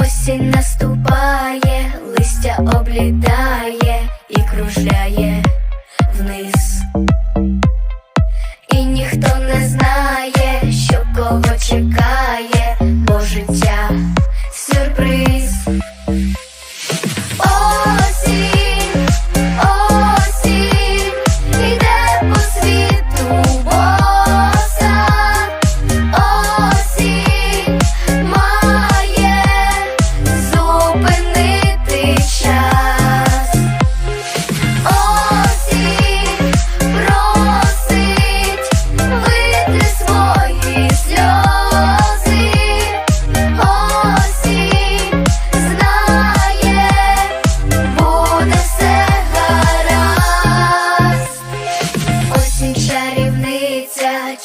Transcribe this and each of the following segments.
Осінь наступає, листя облітає і кружляє.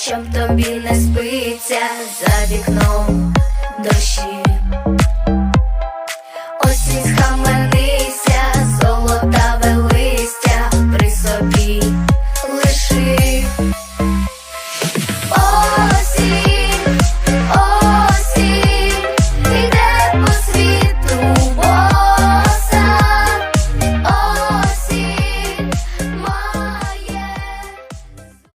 Чим тобі не спиться за вікном дощі, осінь.